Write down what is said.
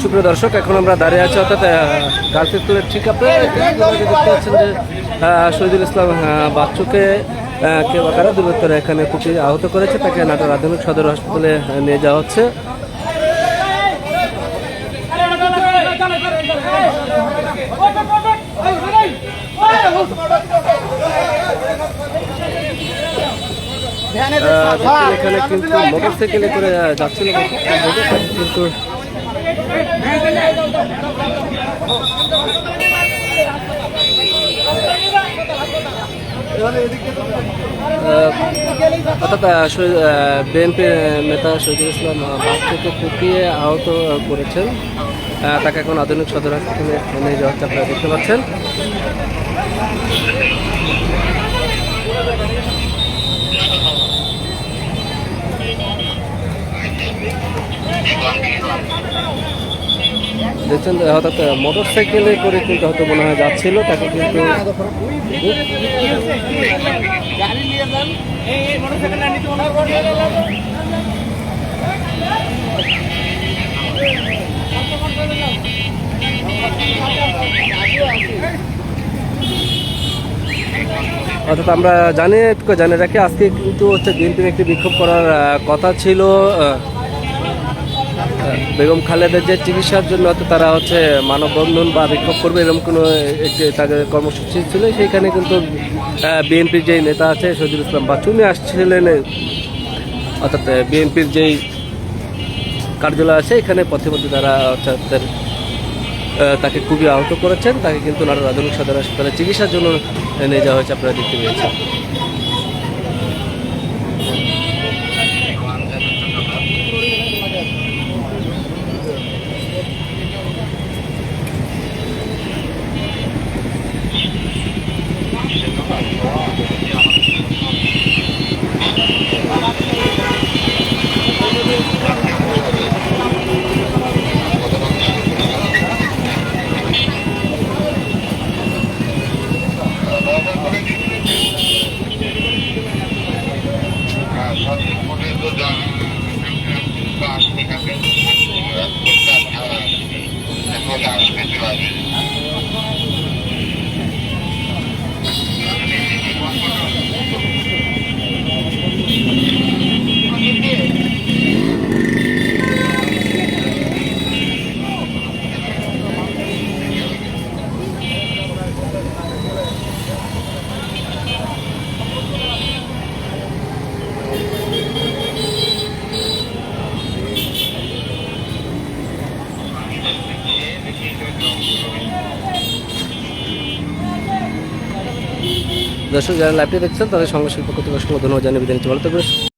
সুপ্রিয় দর্শক, এখন আমরা দাঁড়িয়ে আছি অর্থাৎ গার্লস স্কুলের ঠিক আপনারা দেখতে পাচ্ছেন যে শহীদুল ইসলাম বাচ্চুকে কেউ কারা দুর্বৃত্তরা এখানে কুপি আহত করেছে, তাকে নাটোর আধুনিক সদর হাসপাতালে নিয়ে যাওয়া হচ্ছে। এখানে কিন্তু মোটর সাইকেলে করে যাচ্ছিল। কিন্তু অর্থাৎ বিএনপি নেতা শহীদুল ইসলাম আহ, বাচ্চাকে কুপিয়ে আহত করেছেন। তাকে এখন আধুনিক সদর হাসপাতালে নিয়ে যাওয়া হচ্ছে আপনারা দেখতে পাচ্ছেন। দেখছেন হঠাৎ মোটর সাইকেলে করে কিন্তু হয়তো মনে হয় যাচ্ছিল, তাকে কিন্তু অর্থাৎ আমরা জানি জানি রাখি, আজকে কিন্তু হচ্ছে বিএনপির একটি বিক্ষোভ করার কথা ছিল বেগম খালেদের যে চিকিৎসার জন্য তারা হচ্ছে মানববন্ধন বা বিক্ষোভ করবে এরকম কোনো একটি তাদের কর্মসূচি ছিল, সেইখানে কিন্তু বিএনপির যেই নেতা আছে শহীদুল ইসলাম বাচ্চু, উনি আসছিলেন, অর্থাৎ বিএনপির যেই কার্যালয় আছে, এখানে পথে পথে তারা অর্থাৎ তাকে খুবই আহত করেছেন, তাকে কিন্তু নাটোর আধুনিক সদর হাসপাতালে চিকিৎসার জন্য নিয়ে যাওয়া হয়েছে, আপনারা দেখতে পেয়েছেন। Bhagavan দর্শক যারা লাইভটি দেখছেন তাদের সঙ্গে শিল্প কর্তৃপক্ষ ধন্যবাদ জানিয়ে বিদায় নিতে ভালো